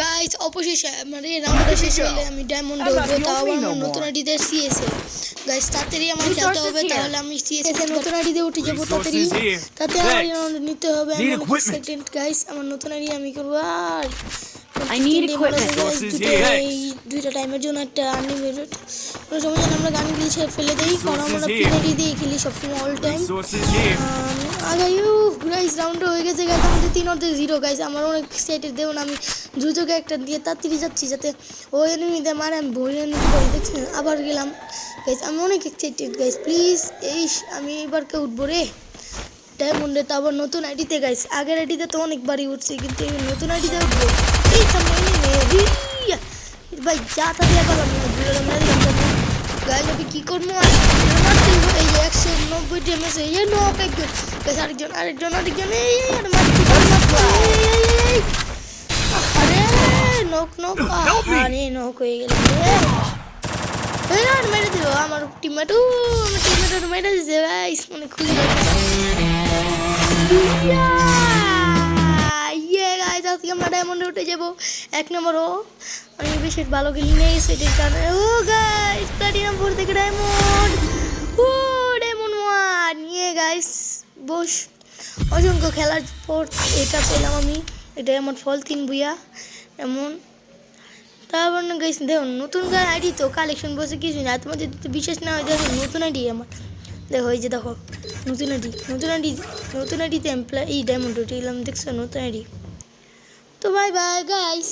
Guys অবশেষে মানে রাউন্ডটা শেষ হলে আমি ডায়মন্ড you, তাও আমার নতুন আইডি আইডিতে সিএসএ গাইজ তাড়াতাড়ি আমার খেলতে হবে তাহলে আমি সিএসএ নতুন আইডিতে উঠে যাব তাড়াতাড়ি। তাতে আমার রাউন্ড নিতে হবে আমি সেকেন্ড গাইজ আমার নতুন আইডি আমি করব আর I need equipment. Resources here. দুইটা টাইমের জন্য একটা আনলিমিটেড কোনো সময় আমরা গান দিয়ে ছেড়ে ফেলে দিই কারণ আমরা Resources দিয়ে খেলি সবসময় all time Resources guys round হয়ে গেছে গাইস আমাদের তিন অর্ধে জিরো গাইস আমার অনেক আমি একটা দিয়ে তাড়াতাড়ি যাচ্ছি যাতে ওই এনিমিতে মারে আমি ভরে দেখছেন আবার গেলাম। গাইস আমি অনেক এক্সাইটেড গাইস প্লিজ এই আমি এবার কে উঠবো রে? ডায়মন্ডে তো আবার নতুন আইডিতে গাইস আগের আইডিতে তো অনেকবারই উঠছে কিন্তু এই নতুন আইডিতে উঠবো এই সামনে এনিমি ভাই যা তা দিয়ে গেলাম না না দিলাম। গাইস আমি কি করব? এই একশো নব্বই ড্যামেজ এই নক একজন গাইস আরেকজন আরেকজন আরেকজন এই আর আরে নক নক! আরে নক হয়ে গেল। আর মেরে দিল আমার টিমমেট ও আমার টিমমেট মেরে দিছে গাইস মানে খুশি উঠে যাব। এক নম্বর ভালো খেলি ও অসংখ্য খেলার পর এটা পেলাম আমি। এটা আমার ফল তিন বুয়া এমন। তারপর গাইস দেখুন, নতুন আইডি তো কালেকশন বসে কিছু না। তোমাদের বিশেষ না হয়, দেখো, নতুন আইডি আমার। দেখো, এই যে দেখো, নতুন আইডি নতুন আইডি, নতুন আইডিতে এমপ্লয় এই ডায়মন্ড উঠে এলাম দেখছ, নতুন আইডি। তো বাই বাই গাইস